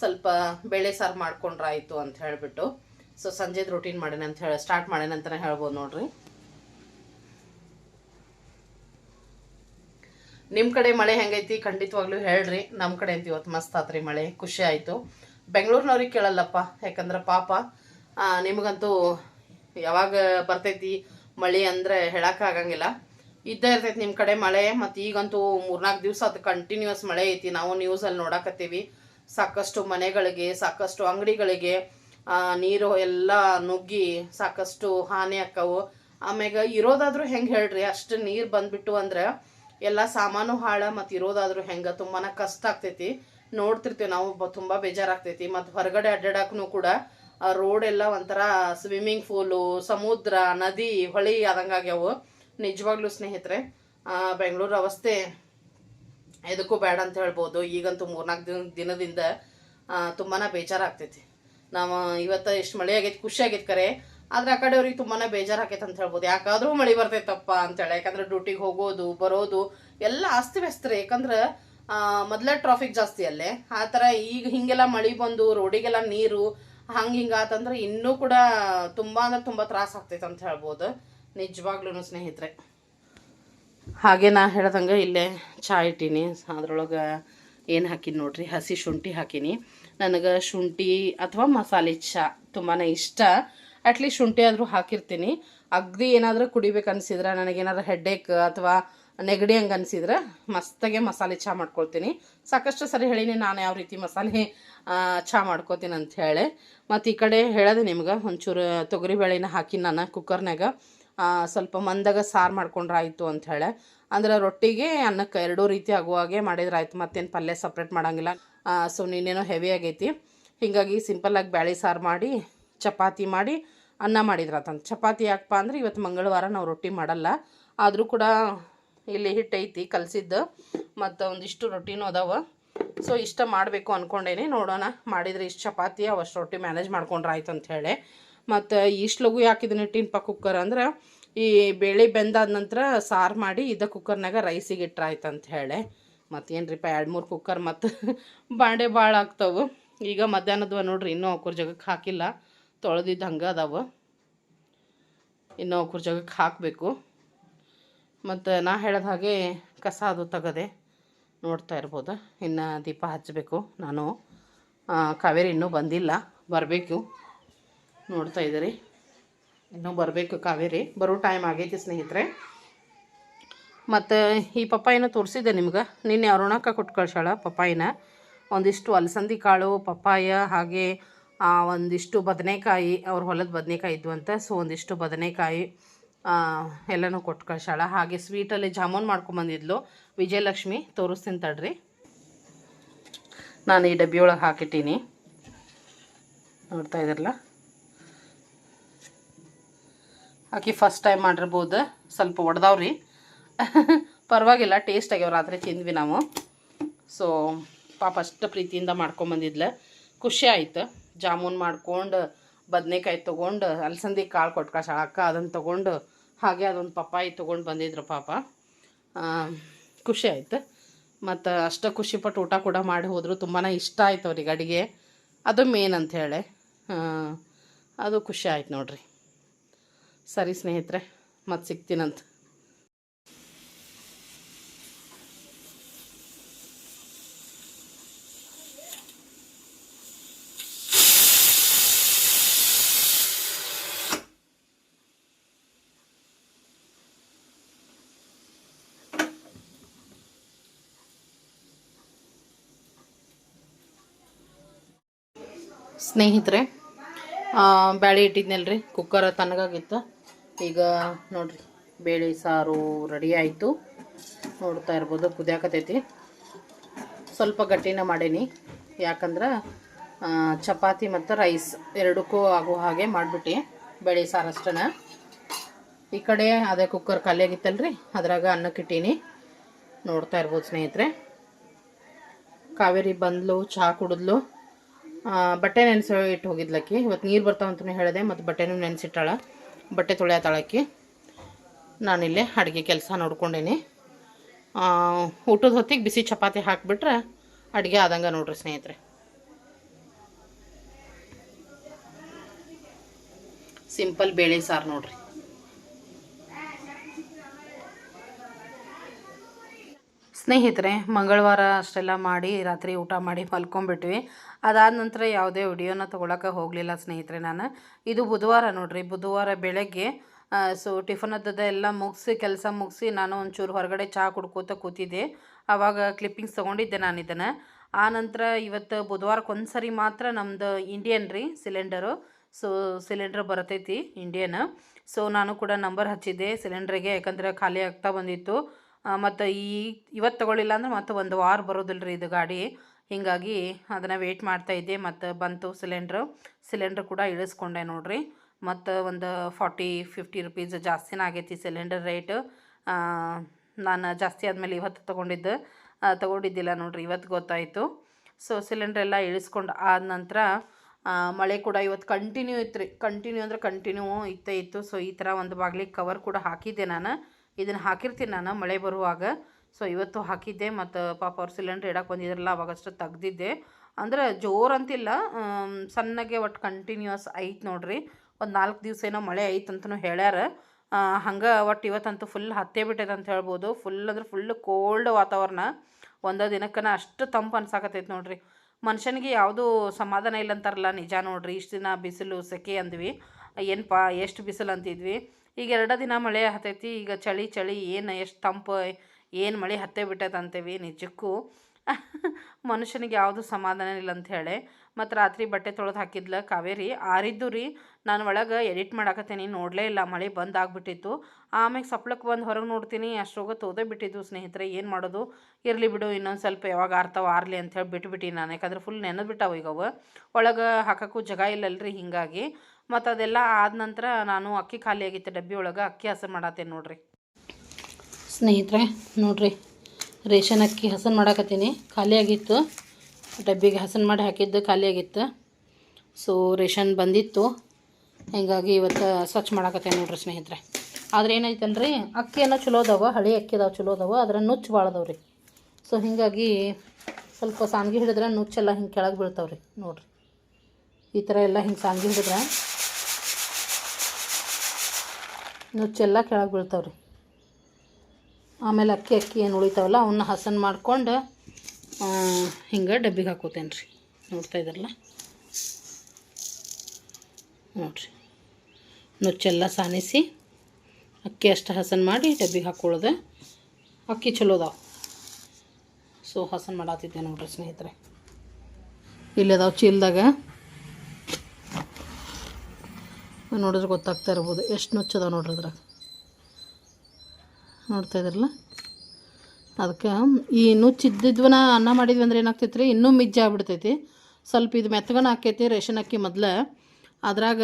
ಸ್ವಲ್ಪ ಬೇಳೆ ಸಾರು ಮಾಡ್ಕೊಂಡ್ರಾಯಿತು ಅಂತ ಹೇಳಿಬಿಟ್ಟು. ಸೊ ಸಂಜೆದ ರೊಟೀನ್ ಮಾಡೇನೆ ಅಂತ ಹೇಳಿ ಸ್ಟಾರ್ಟ್ ಮಾಡೇನೆ ಅಂತಲೇ ಹೇಳ್ಬೋದು ನೋಡ್ರಿ. ನಿಮ್ಮ ಕಡೆ ಮಳೆ ಹೆಂಗೈತಿ? ಖಂಡಿತವಾಗ್ಲೂ ಹೇಳ್ರಿ. ನಮ್ಮ ಕಡೆ ಅಂತ ಇವತ್ತು ಮಸ್ತ್ ಆತ್ರಿ ಮಳೆ. ಖುಷಿ ಆಯಿತು. ಬೆಂಗಳೂರಿನವ್ರಿಗೆ ಕೇಳಲ್ಲಪ್ಪ. ಯಾಕಂದ್ರೆ ಪಾಪ ನಿಮಗಂತೂ ಯಾವಾಗ ಬರ್ತೈತಿ ಮಳೆ ಅಂದರೆ ಹೇಳೋಕ್ಕಾಗಂಗಿಲ್ಲ ಇದ್ದೇ ಇರ್ತೈತಿ ನಿಮ್ಮ ಕಡೆ ಮಳೆ. ಮತ್ತು ಈಗಂತೂ ಮೂರ್ನಾಲ್ಕು ದಿವಸ ಅದು ಕಂಟಿನ್ಯೂಸ್ ಮಳೆ ಐತಿ. ನಾವು ನ್ಯೂಸಲ್ಲಿ ನೋಡಾಕತ್ತೀವಿ. ಸಾಕಷ್ಟು ಮನೆಗಳಿಗೆ, ಸಾಕಷ್ಟು ಅಂಗಡಿಗಳಿಗೆ ನೀರು ಎಲ್ಲ ನುಗ್ಗಿ ಸಾಕಷ್ಟು ಹಾನಿ ಆಕ್ಕವು ಆಮ್ಯಾಗ ಇರೋದಾದ್ರೂ ಹೆಂಗೆ ಹೇಳ್ರಿ, ಅಷ್ಟು ನೀರು ಬಂದ್ಬಿಟ್ಟು ಅಂದ್ರೆ ಎಲ್ಲ ಸಾಮಾನು ಹಾಳ ಮತ್ತು ಇರೋದಾದ್ರೂ ಹೆಂಗೆ ತುಂಬಾ ಕಷ್ಟ ಆಗ್ತೈತಿ. ನೋಡ್ತಿರ್ತೀವಿ ನಾವು ತುಂಬಾ ಬೇಜಾರಾಗ್ತೈತಿ. ಮತ್ತು ಹೊರಗಡೆ ಅಡ್ಡಾಡಕ್ಕೂ ಕೂಡ ರೋಡ್ ಎಲ್ಲ ಒಂಥರ ಸ್ವಿಮ್ಮಿಂಗ್ ಫೂಲು ಸಮುದ್ರ, ನದಿ, ಹೊಳಿ ಆದಂಗಾಗ್ಯಾವು ನಿಜವಾಗ್ಲೂ ಸ್ನೇಹಿತರೆ ಬೆಂಗಳೂರು ಅವಸ್ಥೆ ಎದಕ್ಕೂ ಬೇಡ ಅಂತ ಹೇಳ್ಬೋದು. ಈಗಂತೂ ಮೂರ್ನಾಲ್ಕು ದಿನ ದಿನದಿಂದ ತುಂಬಾ ಬೇಜಾರಾಗ್ತೈತಿ. ನಾವು ಇವತ್ತು ಎಷ್ಟು ಮಳೆ ಆಗೈತಿ, ಖುಷಿ ಆಗೈತಿ ಕರೆ. ಆದ್ರೆ ಆ ಕಡೆ ಅವ್ರಿಗೆ ತುಂಬಾ ಬೇಜಾರು ಬೇಜಾರಾಕೈತೆ ಅಂತ ಹೇಳ್ಬೋದು. ಯಾಕಾದ್ರೂ ಮಳೆ ಬರ್ತೈತಪ್ಪ ಅಂತೇಳಿ ಯಾಕಂದ್ರೆ ಡ್ಯೂಟಿಗೆ ಹೋಗೋದು, ಬರೋದು, ಎಲ್ಲ ಅಸ್ತಿ ವ್ಯಸ್ತ ಯಾಕಂದ್ರೆ ಮೊದಲೇ ಮೊದ್ಲೇ ಟ್ರಾಫಿಕ್ ಜಾಸ್ತಿ ಅಲ್ಲೇ. ಆ ಥರ ಈಗ ಹಿಂಗೆಲ್ಲ ಮಳೆ ಬಂದು, ರೋಡಿಗೆಲ್ಲ ನೀರು, ಹಂಗೆ ಹಿಂಗೆ ಆತಂದ್ರೆ ಇನ್ನೂ ಕೂಡ ತುಂಬ ಅಂದ್ರೆ ತುಂಬ ತ್ರಾಸ ಆಗ್ತೈತೆ ಅಂತ ಹೇಳ್ಬೋದು. ನಿಜವಾಗ್ಲೂ ಸ್ನೇಹಿತರೆ. ಹಾಗೆ ನಾ ಹೇಳ್ದಂಗೆ ಇಲ್ಲೇ ಚಾ ಇಟ್ಟೀನಿ. ಅದ್ರೊಳಗೆ ಏನು ಹಾಕೀನಿ ನೋಡ್ರಿ? ಹಸಿ ಶುಂಠಿ ಹಾಕೀನಿ. ನನಗೆ ಶುಂಠಿ ಅಥವಾ ಮಸಾಲೆ ಚಾ ತುಂಬಾ ಇಷ್ಟ. ಅಟ್ಲೀಸ್ಟ್ ಶುಂಠಿ ಆದರೂ ಹಾಕಿರ್ತೀನಿ. ಅಗ್ದಿ ಏನಾದರೂ ಕುಡಿಬೇಕು ಅನಿಸಿದ್ರೆ ನನಗೇನಾದ್ರೂ ಹೆಡ್ಡೇಕ್ ಅಥವಾ ನೆಗಡಿ ಹಂಗೆ ಅನಿಸಿದ್ರೆ ಮಸ್ತಾಗೆ ಮಸಾಲೆ ಚಾ ಮಾಡ್ಕೊಳ್ತೀನಿ. ಸಾಕಷ್ಟು ಸರಿ ಹೇಳೀನಿ, ನಾನು ಯಾವ ರೀತಿ ಮಸಾಲೆ ಚಾ ಮಾಡ್ಕೋತೀನಿ ಅಂತ ಹೇಳಿ. ಮತ್ತು ಈ ಕಡೆ ಹೇಳೋದು ನಿಮ್ಗೆ, ಒಂಚೂರು ತೊಗರಿಬೇಳೆನ ಹಾಕಿ ನಾನು ಕುಕ್ಕರ್ನಾಗ ಸ್ವಲ್ಪ ಮಂದಾಗ ಸಾರು ಮಾಡ್ಕೊಂಡ್ರೆ ಆಯಿತು ಹೇಳಿ. ಅಂದ್ರೆ ರೊಟ್ಟಿಗೆ ಅನ್ನಕ್ಕೆ ಎರಡೂ ರೀತಿ ಆಗುವಾಗೆ ಮಾಡಿದ್ರೆ ಆಯಿತು ಮತ್ತೇನು ಪಲ್ಯ ಸಪ್ರೇಟ್ ಮಾಡೋಂಗಿಲ್ಲ. ಸೊ ನೀನೇನೋ ಹೆವಿ ಆಗೈತಿ. ಹೀಗಾಗಿ ಸಿಂಪಲ್ಲಾಗಿ ಬ್ಯಾಳಿ ಸಾರು ಮಾಡಿ, ಚಪಾತಿ ಮಾಡಿ ಅನ್ನ ಮಾಡಿದ್ರಾತಂತ ಚಪಾತಿ ಯಾಕಪ್ಪ ಅಂದ್ರೆ ಇವತ್ತು ಮಂಗಳವಾರ ನಾವು ರೊಟ್ಟಿ ಮಾಡಲ್ಲ. ಆದರೂ ಕೂಡ ಇಲ್ಲಿ ಹಿಟ್ಟು ಐತಿ ಕಲಸಿದ್ದು. ಮತ್ತು ಒಂದಿಷ್ಟು ರೊಟ್ಟಿನೂ ಅದಾವ. ಸೊ ಇಷ್ಟ ಮಾಡಬೇಕು ಅಂದ್ಕೊಂಡೇನೆ ನೋಡೋಣ ಮಾಡಿದರೆ ಇಷ್ಟು ಚಪಾತಿ ಅವಷ್ಟು ರೊಟ್ಟಿ ಮ್ಯಾನೇಜ್ ಮಾಡ್ಕೊಂಡ್ರೆ ಆಯ್ತು ಅಂತ ಹೇಳಿ. ಮತ್ತು ಇಷ್ಟು ಲಘು ಇದನ್ನ ಇಟ್ಟಿನಪ್ಪ ಕುಕ್ಕರ್ ಅಂದ್ರೆ, ಈ ಬೇಳೆ ಬೆಂದಾದ ನಂತರ ಸಾರು ಮಾಡಿ ಇದ ಕುಕ್ಕರ್ನಾಗ ರೈಸಿಗೆ ಇಟ್ರೆ ಆಯ್ತು ಅಂತ ಹೇಳಿ. ಮತ್ತೇನ್ರಿಪ್ಪ ಎರಡು ಮೂರು ಕುಕ್ಕರ್ ಮತ್ತು [laughs] ಬಾಂಡೆ ಭಾಳ ಆಗ್ತಾವೆ. ಈಗ ಮಧ್ಯಾಹ್ನದ್ವ ನೋಡ್ರಿ ಇನ್ನೂ ಅವ್ರ ಜಗಕ್ಕೆ ಹಾಕಿಲ್ಲ. ತೊಳೆದಿದ್ದು ಹಂಗೆ ಅದಾವೆ. ಇನ್ನೂ ಅವ್ರ ಜಗಕ್ಕೆ ಹಾಕಬೇಕು. ಮತ್ತು ನಾ ಹೇಳಿದ ಹಾಗೆ ಕಸ ಅದು ತೆಗದೆ ನೋಡ್ತಾ ಇರ್ಬೋದು. ಇನ್ನು ದೀಪ ಹಚ್ಚಬೇಕು ನಾನು. ಕಾವೇರಿ ಇನ್ನೂ ಬಂದಿಲ್ಲ. ಬರಬೇಕು. ನೋಡ್ತಾ ಇದ್ದೀರಿ. ಇನ್ನೂ ಬರಬೇಕು ಕಾವೇರಿ. ಬರೋ ಟೈಮ್ ಆಗೈತಿ ಸ್ನೇಹಿತರೆ. ಮತ್ತು ಈ ಪಪ್ಪಾಯಿನ ತೋರಿಸಿದ್ದೆ ನಿಮ್ಗೆ. ನಿನ್ನೆ ಅರುಣಕ್ಕ ಕೊಟ್ಟು ಕಳ್ಸಾಳ ಪಪ್ಪಾಯಿನ. ಒಂದಿಷ್ಟು ಅಲಸಂದಿ ಕಾಳು, ಪಪ್ಪಾಯ, ಹಾಗೆ ಒಂದಿಷ್ಟು ಬದನೆಕಾಯಿ, ಅವ್ರ ಹೊಲದ ಬದನೆಕಾಯಿ ಇದ್ವು ಅಂತ. ಸೊ ಒಂದಿಷ್ಟು ಬದನೆಕಾಯಿ ಎಲ್ಲನೂ ಕೊಟ್ಟು ಕಳ್ಸಾಳ ಹಾಗೆ ಸ್ವೀಟಲ್ಲಿ ಜಾಮೂನ್ ಮಾಡ್ಕೊಂಬಂದಿದ್ಲು ವಿಜಯಲಕ್ಷ್ಮಿ, ತೋರಿಸ್ತೀನಿ ತಡ್ರಿ. ನಾನು ಈ ಡಬ್ಬಿಯೊಳಗೆ ಹಾಕಿಟ್ಟೀನಿ. ನೋಡ್ತಾ ಇದ್ರಲ್ಲ ಆಕಿ ಫಸ್ಟ್ ಟೈಮ್ ಮಾಡಿರ್ಬೋದು. ಸ್ವಲ್ಪ ಒಡ್ದಾವ್ರಿ. [laughs] ಪರವಾಗಿಲ್ಲ ಟೇಸ್ಟ್ ಆಗ್ಯಾವ ರಾತ್ರಿ ತಿಂದ್ವಿ ನಾವು. ಸೊ ಪಾಪ ಅಷ್ಟು ಪ್ರೀತಿಯಿಂದ ಮಾಡ್ಕೊಂಬಂದಿದ್ಲ. ಖುಷಿ ಆಯ್ತು. ಜಾಮೂನ್ ಮಾಡ್ಕೊಂಡು, ಬದನೆಕಾಯಿ ತೊಗೊಂಡು, ಅಲಸಂದಿ ಕಾಳು ಕಳ್ಸಾಳ ಅಕ್ಕ ಅದನ್ನು ತೊಗೊಂಡು, ಹಾಗೆ ಅದೊಂದು ಪಪ್ಪಾಯಿ ತೊಗೊಂಡು ಬಂದಿದ್ರು ಪಾಪ. ಖುಷಿ ಆಯ್ತು. ಮತ್ತು ಅಷ್ಟು ಖುಷಿಪಟ್ಟು ಊಟ ಕೂಡ ಮಾಡಿ ಹೋದರು. ತುಂಬಾ ಇಷ್ಟ ಆಯ್ತು ಅವ್ರಿಗೆ ಅಡುಗೆ. ಅದು ಮೇನ್ ಅಂಥೇಳಿ ಅದು ಖುಷಿ ಆಯ್ತು ನೋಡ್ರಿ. ಸರಿ ಸ್ನೇಹಿತರೆ ಮತ್ತೆ ಸಿಗ್ತೀನಂತ. ಸ್ನೇಹಿತರೆ ಬ್ಯಾಳಿ ಇಟ್ಟಿದ್ನಲ್ರಿ ಕುಕ್ಕರ್ ತಣ್ಣಗಾಗಿತ್ತು. ಈಗ ನೋಡ್ರಿ, ಬೇಳೆ ಸಾರು ರೆಡಿ ಆಯಿತು. ನೋಡ್ತಾ ಇರ್ಬೋದು, ಕುದಿಯಾಕತೈತಿ. ಸ್ವಲ್ಪ ಗಟ್ಟಿನ ಮಾಡೀನಿ. ಯಾಕಂದ್ರೆ ಚಪಾತಿ ಮತ್ತು ರೈಸ್ ಎರಡಕ್ಕೂ ಆಗೋ ಹಾಗೆ ಮಾಡಿಬಿಟ್ಟು, ಬೇಳೆ ಸಾರು ಅಷ್ಟನ. ಈ ಕಡೆ ಅದೇ ಕುಕ್ಕರ್ ಖಾಲಿ ಆಗಿತ್ತಲ್ರಿ, ಅದ್ರಾಗ ಅನ್ನಕ್ಕಿಟ್ಟೀನಿ ನೋಡ್ತಾ ಇರ್ಬೋದು ಸ್ನೇಹಿತರೆ. ಕಾವೇರಿ ಬಂದ್ಲು, ಚಹಾ ಕುಡಿದ್ಲು. ಬಟ್ಟೆ ನೆನೆಸಿ ಇಟ್ಟು ಹೋಗಿದ್ಲಕ್ಕಿ. ಇವತ್ತು ನೀರು ಬರ್ತಾವಂತ ಹೇಳಿದೆ, ಮತ್ತು ಬಟ್ಟೆನೂ ನೆನೆಸಿಟ್ಟಾಳ. ಬಟ್ಟೆ ತೊಳೆಯತ್ತಾಳಕ್ಕಿ ನಾನಿಲ್ಲೇ ಅಡುಗೆ ಕೆಲಸ ನೋಡ್ಕೊಂಡೇನಿ. ಊಟದ ಹೊತ್ತಿಗೆ ಬಿಸಿ ಚಪಾತಿ ಹಾಕಿಬಿಟ್ರೆ ಅಡುಗೆ ಆದಂಗೆ ನೋಡ್ರಿ ಸ್ನೇಹಿತರೆ. ಸಿಂಪಲ್ ಬೇಳೆ ಸಾರು ನೋಡ್ರಿ. ಸ್ನೇಹಿತರೆ, ಮಂಗಳವಾರ ಅಷ್ಟೆಲ್ಲ ಮಾಡಿ, ರಾತ್ರಿ ಊಟ ಮಾಡಿ ಮಲ್ಕೊಂಡ್ಬಿಟ್ವಿ. ಅದಾದ ನಂತರ ಯಾವುದೇ ವಿಡಿಯೋನ ತೊಗೊಳಕ್ಕೆ ಹೋಗಲಿಲ್ಲ ಸ್ನೇಹಿತರೆ ನಾನು. ಇದು ಬುಧವಾರ ನೋಡ್ರಿ, ಬುಧವಾರ ಬೆಳಗ್ಗೆ ಸೊ ಟಿಫನ್ ಅದ್ದದ ಎಲ್ಲ ಮುಗಿಸಿ, ಕೆಲಸ ಮುಗಿಸಿ ನಾನು ಒಂಚೂರು ಹೊರಗಡೆ ಚಹಾ ಕುಡ್ಕೋತ ಕೂತಿದ್ದೆ. ಆವಾಗ ಕ್ಲಿಪ್ಪಿಂಗ್ಸ್ ತೊಗೊಂಡಿದ್ದೆ ನಾನು ಇದನ್ನು. ಆ ನಂತರ ಇವತ್ತು ಬುಧವಾರಕ್ಕೆ ಒಂದು ಸರಿ ಮಾತ್ರ ನಮ್ಮದು ಇಂಡಿಯನ್ ರೀ ಸಿಲಿಂಡರು ಸೊ ಸಿಲಿಂಡರ್ ಬರ್ತೈತಿ ಇಂಡಿಯನ್ ಸೊ ನಾನು ಕೂಡ ನಂಬರ್ ಹಚ್ಚಿದ್ದೆ ಸಿಲಿಂಡ್ರಿಗೆ ಯಾಕಂದ್ರೆ ಖಾಲಿ ಆಗ್ತಾ ಬಂದಿತ್ತು. ಮತ್ತು ಈ ಇವತ್ತು ತಗೊಳ್ಳಿಲ್ಲ ಅಂದ್ರೆ ಮತ್ತು ಒಂದು ವಾರ ಬರೋದಿಲ್ಲ ರೀ ಇದು ಗಾಡಿ. ಹೀಗಾಗಿ ಅದನ್ನು ಮಾಡ್ತಾ ಇದ್ದೆ. ಮತ್ತು ಬಂತು ಸಿಲಿಂಡ್ರು ಸಿಲಿಂಡ್ರ್ ಕೂಡ ಇಳಿಸ್ಕೊಂಡೆ ನೋಡಿರಿ. ಮತ್ತು ಒಂದು ಫಾರ್ಟಿ ಫಿಫ್ಟಿ ರುಪೀಸ್ ಜಾಸ್ತಿನೇ ಆಗೈತಿ ಸಿಲಿಂಡರ್ ರೇಟ್ ನಾನು ಜಾಸ್ತಿ ಆದಮೇಲೆ ಇವತ್ತು ತೊಗೊಂಡಿದ್ದು. ತಗೊಂಡಿದ್ದಿಲ್ಲ ನೋಡ್ರಿ, ಇವತ್ತು ಗೊತ್ತಾಯಿತು. ಸೊ ಸಿಲಿಂಡ್ರ್ ಎಲ್ಲ ಇಳಿಸ್ಕೊಂಡು ಆದ ನಂತರ ಮಳೆ ಕೂಡ ಇವತ್ತು ಕಂಟಿನ್ಯೂ ಇತ್ತು ರೀ ಕಂಟಿನ್ಯೂ ಅಂದ್ರೆ ಕಂಟಿನ್ಯೂ ಇತ್ತೇ ಇತ್ತು. ಸೊ ಈ ಥರ ಒಂದು ಬಾಗ್ಲಿಗೆ ಕವರ್ ಕೂಡ ಹಾಕಿದ್ದೆ ನಾನು. ಇದನ್ನು ಹಾಕಿರ್ತೀನಿ ನಾನು. ಮಳೆ ಬರುವಾಗ. ಸೊ ಇವತ್ತು ಹಾಕಿದ್ದೆ ಮತ್ತು ಪಾಪ ಅವ್ರು ಸಿಲಿಂಡ್ರ್ ಇಡಕ್ಕೆ ಬಂದಿದ್ರಲ್ಲ ಅವಾಗಷ್ಟು ತೆಗ್ದಿದ್ದೆ. ಅಂದ್ರೆ ಜೋರು ಅಂತಿಲ್ಲ. ಸಣ್ಣಗೆ ಒಟ್ಟು ಕಂಟಿನ್ಯೂಸ್ ಐತೆ ನೋಡ್ರಿ. ಒಂದು ನಾಲ್ಕು ದಿವಸ ಏನೋ ಮಳೆ ಐತೆ ಅಂತಲೂ ಹೇಳ್ಯಾರ. ಹಂಗೆ ಒಟ್ಟು ಇವತ್ತಂತೂ ಫುಲ್ ಹತ್ತೇ ಬಿಟ್ಟೈತೆ ಅಂತ ಹೇಳ್ಬೋದು. ಫುಲ್ ಅಂದ್ರೆ ಫುಲ್ ಕೋಲ್ಡ್ ವಾತಾವರಣ. ಒಂದೇ ದಿನಕ್ಕನ ಅಷ್ಟು ತಂಪು ಅನ್ಸಾಕತ್ತೈತೆ ನೋಡ್ರಿ. ಮನುಷ್ಯನಿಗೆ ಯಾವುದೂ ಸಮಾಧಾನ ಇಲ್ಲ ಅಂತಾರಲ್ಲ, ನಿಜ ನೋಡ್ರಿ. ಇಷ್ಟು ದಿನ ಬಿಸಿಲು ಸೆಕೆ ಅಂದ್ವಿ. ಏನಪ್ಪ ಎಷ್ಟು ಬಿಸಿಲು ಅಂತಿದ್ವಿ. ಈಗ ಎರಡು ದಿನ ಮಳೆ ಹತ್ತೈತಿ ಈಗ ಚಳಿ ಚಳಿ, ಏನು ಎಷ್ಟು ತಂಪು, ಏನು ಮಳೆ ಹತ್ತೇ ಬಿಟ್ಟೈತೆ ಅಂತೇವಿ ನಿಜಕ್ಕೂ. [laughs] ಮನುಷ್ಯನಿಗೆ ಯಾವುದು ಸಮಾಧಾನ ಇಲ್ಲ ಅಂತ ಹೇಳಿ. ಮತ್ತು ರಾತ್ರಿ ಬಟ್ಟೆ ತೊಳೆದು ಹಾಕಿದ್ಲ ಕಾವೇರಿ, ಆರಿದ್ದು ರೀ. ನಾನು ಒಳಗೆ ಎಡಿಟ್ ಮಾಡಾಕತ್ತೀನಿ, ನೋಡಲೇ ಇಲ್ಲ, ಮಳೆ ಬಂದ್ ಆಗಿಬಿಟ್ಟಿತ್ತು. ಆಮೇಲೆ ಸಪ್ಲಕ್ಕೆ ಬಂದು ಹೊರಗೆ ನೋಡ್ತೀನಿ, ಅಷ್ಟರೋಗ ತೋದೇ ಬಿಟ್ಟಿದ್ದು ಸ್ನೇಹಿತರೆ, ಏನು ಮಾಡೋದು? ಇರಲಿ ಬಿಡು, ಇನ್ನೊಂದು ಸ್ವಲ್ಪ ಯಾವಾಗ ಆರ್ತಾವ ಆರಲಿ ಅಂತ ಹೇಳಿ ಬಿಟ್ಬಿಟ್ಟು ನಾನು. ಯಾಕಂದ್ರೆ ಫುಲ್ ನೆನೆದು ಬಿಟ್ಟಾವ ಈಗ ಅವು. ಒಳಗೆ ಹಾಕೋಕ್ಕೂ ಜಾಗ ಇಲ್ಲಲ್ರಿ ಹೀಗಾಗಿ. ಮತ್ತು ಅದೆಲ್ಲ ಆದ ನಂತರ ನಾನು ಅಕ್ಕಿ ಖಾಲಿ ಆಗಿತ್ತು ಡಬ್ಬಿ ಒಳಗೆ ಅಕ್ಕಿ ಹಸನ್ ಮಾಡತ್ತೇನೆ ನೋಡ್ರಿ. ಸ್ನೇಹಿತರೆ, ನೋಡ್ರಿ, ರೇಷನ್ ಅಕ್ಕಿ ಹಸನ್ ಮಾಡಾಕತ್ತೀನಿ. ಖಾಲಿಯಾಗಿತ್ತು ಡಬ್ಬಿಗೆ ಹಸನ್ ಮಾಡಿ ಹಾಕಿದ್ದು ಖಾಲಿಯಾಗಿತ್ತು ಸೊ ರೇಷನ್ ಬಂದಿತ್ತು. ಹೀಗಾಗಿ ಇವತ್ತು ಸ್ವಚ್ಛ ಮಾಡಾಕತ್ತೇನೆ ನೋಡ್ರಿ ಸ್ನೇಹಿತರೆ. ಆದ್ರೆ ಏನೈತಲ್ರಿ ಅಕ್ಕಿ ಏನೋ ಚಲೋ ಅದಾವ, ಹಳೆ ಅಕ್ಕಿ ಅದಾವ, ಚಲೋ ಅದಾವ, ಅದರ ನುಚ್ಚು ಭಾಳ ಅದಾವ ರೀ ಸೊ ಹೀಗಾಗಿ ಸ್ವಲ್ಪ ಸಾನ್ಗಿ ಹಿಡಿದ್ರೆ ನುಚ್ಚೆಲ್ಲ ಹಿಂಗೆ ಕೆಳಗೆ ಬೀಳ್ತಾವ್ರಿ ನೋಡ್ರಿ. ಈ ಥರ ಎಲ್ಲ ಹಿಂಗೆ ಸಾನ್ಗಿ ಹಿಡಿದ್ರೆ ನುಚ್ಚೆಲ್ಲ ಕೆಳಗೆ ಬೀಳ್ತಾವೆ ರೀ ಆಮೇಲೆ ಅಕ್ಕಿ ಅಕ್ಕಿ ಏನು ಉಳಿತಾವಲ್ಲ ಅವನ್ನ ಹಸನ್ ಮಾಡ್ಕೊಂಡು ಹಿಂಗೆ ಡಬ್ಬಿಗೆ ಹಾಕೋತೇನೆ ರೀ ನೋಡ್ತಾ ಇದ್ರಲ್ಲ? ನೋಡ್ರಿ. ನುಚ್ಚೆಲ್ಲ ಸಾನಿಸಿ, ಅಕ್ಕಿ ಅಷ್ಟು ಹಸನ್ ಮಾಡಿ ಡಬ್ಬಿಗೆ ಹಾಕ್ಕೊಳ್ಳೋದು ಅಕ್ಕಿ ಚಲೋದಾವ. ಸೊ, ಹಸನ್ ಮಾಡತ್ತಿದ್ದೆ ನೋಡ್ರಿ ಸ್ನೇಹಿತರೆ. ಇಲ್ಲದಾವ ಚೀಲದಾಗ. ನೋಡಿದ್ರೆ ಗೊತ್ತಾಗ್ತಾ ಇರ್ಬೋದು. ಎಷ್ಟು ನುಚ್ಚದ ನೋಡ್ರಿ ಅದ್ರಾಗ ನೋಡ್ತಾ ಇದ್ರಲ್ಲ? ಅದಕ್ಕೆ ಈ ನುಚ್ಚಿದ್ದಿದ್ವನ ಅನ್ನ ಮಾಡಿದ್ವಿ ಅಂದ್ರೆ ಏನಾಗ್ತೈತೆ ರೀ ಇನ್ನೂ ಮಿಜ್ಜೆ ಆಗ್ಬಿಡ್ತೈತಿ. ಸ್ವಲ್ಪ ಇದು ಮೆತ್ತಗನ ಹಾಕೈತಿ ರೇಷನ್ ಅಕ್ಕಿ ಮೊದ್ಲು. ಅದ್ರಾಗ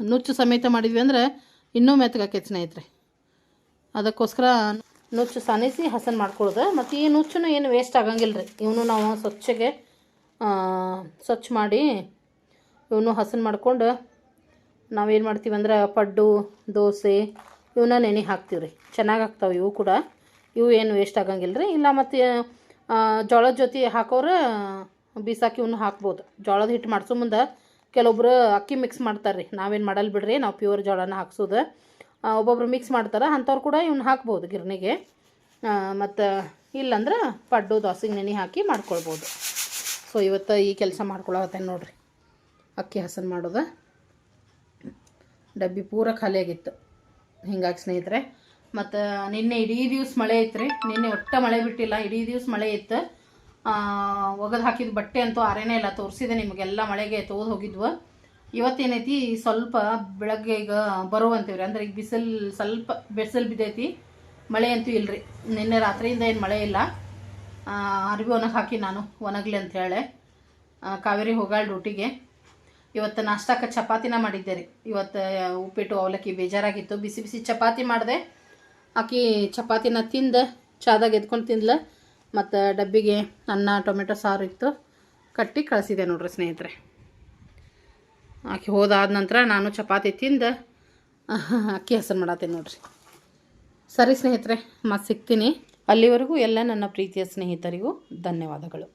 ನುಚ್ಚು ಸಮೇತ ಮಾಡಿದ್ವಿ ಅಂದ್ರೆ ಇನ್ನೂ ಮೆತ್ತಗಾಕೈತಿ ಸ್ನೇಹಿತರೆ. ಅದಕ್ಕೋಸ್ಕರ ನುಚ್ಚು ಸಾನಿಸಿ ಹಸನ್ ಮಾಡ್ಕೊಳ್ಳೋದು ಮತ್ತು ಈ ನುಚ್ಚು ಏನು ವೇಸ್ಟ್ ಆಗಂಗಿಲ್ಲ ರೀ ಇವನು ನಾವು ಸ್ವಚ್ಛಗೆ ಸ್ವಚ್ಛ ಮಾಡಿ ಇವನು ಹಸನ್ ಮಾಡ್ಕೊಂಡು ನಾವೇನು ಮಾಡ್ತೀವಿ ಅಂದ್ರೆ ಪಡ್ಡು, ದೋಸೆ ಇವನ್ನ ನೆನೆ ಹಾಕ್ತೀವಿ ರೀ ಚೆನ್ನಾಗಿ ಆಗ್ತಾವೆ ಇವು ಕೂಡ. ಇವು ಏನು ವೇಸ್ಟ್ ಆಗಂಗಿಲ್ಲ ರೀ ಇಲ್ಲ ಮತ್ತು ಜೋಳದ ಜೊತೆ ಹಾಕೋರು ಬೀಸಾಕಿ ಇವನ್ನ ಹಾಕ್ಬೋದು. ಜೋಳದ ಹಿಟ್ಟು ಮಾಡಿಸೋ ಮುಂದೆ ಕೆಲವೊಬ್ರು ಅಕ್ಕಿ ಮಿಕ್ಸ್ ಮಾಡ್ತಾರೆ ರೀ ನಾವೇನು ಮಾಡಲ್ಲ ಬಿಡ್ರಿ, ನಾವು ಪ್ಯೂರ್ ಜೋಳನ ಹಾಕ್ಸೋದು. ಒಬ್ಬೊಬ್ರು ಮಿಕ್ಸ್ ಮಾಡ್ತಾರೆ, ಅಂಥವ್ರು ಕೂಡ ಇವ್ನ ಹಾಕ್ಬೋದು ಗಿರ್ನಿಗೆ ಮತ್ತು ಇಲ್ಲಂದ್ರೆ ಪಡ್ಡು, ದೋಸೆಗೆ ನೆನೆ ಹಾಕಿ ಮಾಡ್ಕೊಳ್ಬೋದು. ಸೊ ಇವತ್ತು ಈ ಕೆಲಸ ಮಾಡ್ಕೊಳತ್ತೇನೆ ನೋಡಿರಿ. ಅಕ್ಕಿ ಹಸನ್ ಮಾಡೋದು. ಡಬ್ಬಿ ಪೂರ ಖಾಲಿಯಾಗಿತ್ತು. ಹಿಂಗಾಗಿ ಸ್ನೇಹಿತರೆ, ಮತ್ತು ನಿನ್ನೆ ಇಡೀ ದಿವ್ಸ ಮಳೆ ಇತ್ತು ರೀ ನಿನ್ನೆ ಒಟ್ಟ ಮಳೆ ಬಿಟ್ಟಿಲ್ಲ, ಇಡೀ ದಿವ್ಸ ಮಳೆ ಇತ್ತು. ಒಗದು ಹಾಕಿದ ಬಟ್ಟೆ ಅಂತೂ ಆರೇನೇ ಇಲ್ಲ, ತೋರಿಸಿದೆ ನಿಮಗೆಲ್ಲ, ಮಳೆಗೆ ತೋದು ಹೋಗಿದ್ವು. ಇವತ್ತೇನೈತಿ, ಸ್ವಲ್ಪ ಬೆಳಗ್ಗೆ ಈಗ ಬರುವಂತೀವ್ರಿ. ಅಂದ್ರೆ ಈಗ ಬಿಸಿಲು ಸ್ವಲ್ಪ ಬಿಸಿಲು ಬಿದ್ದೈತಿ. ಮಳೆ ಅಂತೂ ಇಲ್ಲರಿ ನಿನ್ನೆ ರಾತ್ರಿಯಿಂದ ಏನು ಮಳೆ ಇಲ್ಲ. ಅರಿವಿ ಒಣಗಿ ಹಾಕಿ ನಾನು ಒಣಗ್ಲಿ ಅಂತ ಹೇಳಿ. ಕಾವೇರಿ ಹೋಗಾಳ ಡ್ಯೂಟಿಗೆ ಇವತ್ತು ನಾಷ್ಟಕ್ಕೆ ಚಪಾತಿನ ಮಾಡಿದ್ದೆ ರೀ. ಇವತ್ತು ಉಪ್ಪಿಟ್ಟು ಅವಲಕ್ಕಿ ಬೇಜಾರಾಗಿತ್ತು. ಬಿಸಿ ಬಿಸಿ ಚಪಾತಿ ಮಾಡಿದೆ. ಆಕಿ ಚಪಾತಿನ ತಿಂದು ಚಾದಾಗ ಎದ್ಕೊಂಡು ತಿಂದ್ಲ. ಮತ್ತು ಡಬ್ಬಿಗೆ ಅನ್ನ, ಟೊಮೆಟೊ ಸಾರು ಇತ್ತು. ಕಟ್ಟಿ ಕಳಿಸಿದೆ ನೋಡ್ರಿ ಸ್ನೇಹಿತರೆ. ಆಕೆ ಹೋದಾದ ನಂತರ ನಾನು ಚಪಾತಿ ತಿಂದು ಅಕ್ಕಿ [laughs] ಹಸರು ಮಾಡತ್ತೇನೆ ನೋಡ್ರಿ. ಸರಿ ಸ್ನೇಹಿತರೆ ಮತ್ತೆ ಸಿಗ್ತೀನಿ. ಅಲ್ಲಿವರೆಗೂ ಎಲ್ಲ ನನ್ನ ಪ್ರೀತಿಯ ಸ್ನೇಹಿತರಿಗೂ ಧನ್ಯವಾದಗಳು.